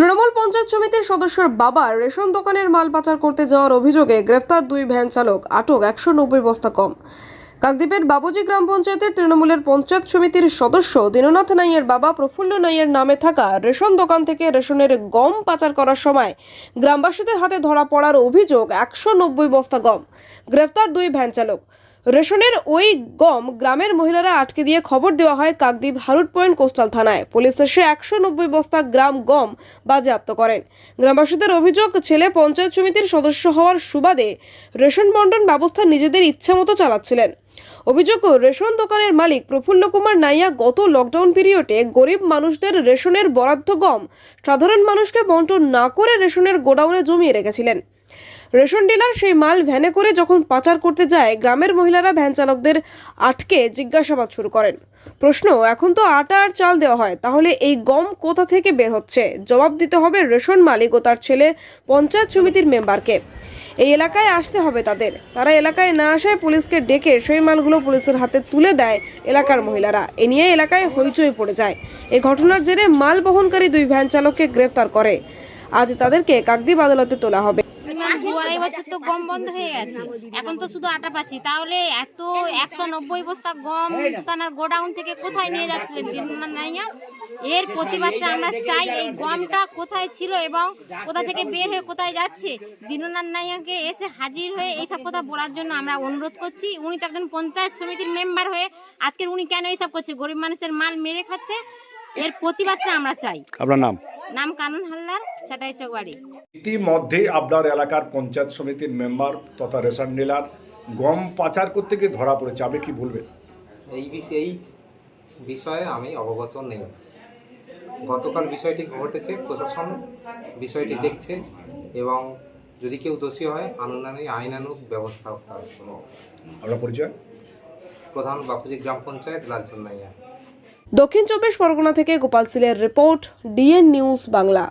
তৃণমূল পঞ্চায়েত সমিতির সদস্যের বাবা রেশন দোকানের মাল পাচার করতে যাওয়ার অভিযোগে গ্রেপ্তার দুই ভ্যান চালক। আটক একশো নব্বই বস্তা কম। কাকদ্বীপের বাবুজি গ্রাম পঞ্চায়েতের তৃণমূলের পঞ্চায়েত সমিতির সদস্য দীননাথ নাইয়ের বাবা প্রফুল্ল নাইয়ের নামে থাকা রেশন দোকান থেকে রেশনের গম পাচার করার সময় গ্রামবাসীদের হাতে ধরা পড়ার অভিযোগ একশো নব্বই বস্তা গম। গ্রেপ্তার দুই ভ্যান চালক। রেশনের ওই গম গ্রামের মহিলারা আটকে দিয়ে খবর দেওয়া হয় কাকদ্বীপ হারুট পয়েন্ট কোস্টাল থানায়। পুলিশ এসে একশো নব্বই বস্তা গ্রাম গম বাজেয়াপ্ত করেন। গ্রামবাসীদের অভিযোগ, ছেলে পঞ্চায়েত সমিতির সদস্য হওয়ার সুবাদে রেশন বন্টন ব্যবস্থা নিজেদের ইচ্ছামতো চালাচ্ছিলেন। অভিযোগ, রেশন দোকানের মালিক প্রফুল্ল কুমার নাইয়া গত লকডাউন পিরিয়ডে গরিব মানুষদের রেশনের বরাদ্দ গম, সাধারণ মানুষকে বন্টন না করে রেশনের গোডাউনে জমিয়ে রেখেছিলেন। রেশন ডিলার সেই মাল ভ্যানে করে যখন পাচার করতে যায়, গ্রামের মহিলারা ভ্যান চালকদের আটকে জিজ্ঞাসাবাদ শুরু করেন। প্রশ্ন, এখন তো আটা আর চাল দেওয়া হয়, তাহলে এই গম কোথা থেকে বের হচ্ছে? জবাব দিতে হবে রেশন মালিক ও তার ছেলে পঞ্চায়েত সমিতির মেম্বারকে। এই এলাকায় আসতে হবে তাদের। তারা এলাকায় না আসায় পুলিশকে ডেকে সেই মালগুলো পুলিশের হাতে তুলে দেয় এলাকার মহিলারা। এ নিয়ে এলাকায় হইচই পড়ে যায়। এই ঘটনার জেরে মাল বহনকারী দুই ভ্যান চালককে গ্রেপ্তার করে। আজ তাদেরকে কাকদ্বীপ আদালতে তোলা হবে। মিনিমাম দু আড়াই বছর তো গম বন্ধ হয়ে গেছে। এখন তো শুধু আটা পাচ্ছি। তাহলে এত একশো নব্বই বস্তা গম তানার গোডাউন থেকে কোথায় নিয়ে যাচ্ছিলেন দিনমান নাইয়া? এর প্রতিবাদটা আমরা চাই এই গমটা কোথায় ছিল এবং কোথা থেকে বের হয়ে কোথায় যাচ্ছে? দীননাথ নাইয়াকে এসে হাজির হয়ে এইসব কথা বলার জন্য আমরা অনুরোধ করছি। উনি তো একজন পঞ্চায়েত সমিতির মেম্বার হয়ে আজকের উনি কেন এইসব করছে? গরিব মানুষের মাল মেরে খাচ্ছে। এর প্রতিবাদটা আমরা চাই। আপনার নাম? নাম কানন হালদার ছাটাই চৌবাড়ি। ইতিমধ্যেই আপনার এলাকার পঞ্চায়েত সমিতির মেম্বার তথা রেশন ডিলার গম পাচার করতে গিয়ে ধরা পড়েছে। আপনি কি বলবেন? এই বিষয়ে এই বিষয়ে আমি অবগত নেই। গতকাল বিষয়টি ঘটেছে প্রশাসন বিষয়টি দেখছে এবং যদি কেউ দোষী হয় আনুষ্ঠানিক আইনানুগ ব্যবস্থা তার কোনো আপনার পরিচয়? প্রধান বাপুজি গ্রাম পঞ্চায়েত লালচন্দাইয়া দক্ষিণ চব্বিশ পরগনা থেকে গোপাল সিলের রিপোর্ট ডিএন নিউজ বাংলা।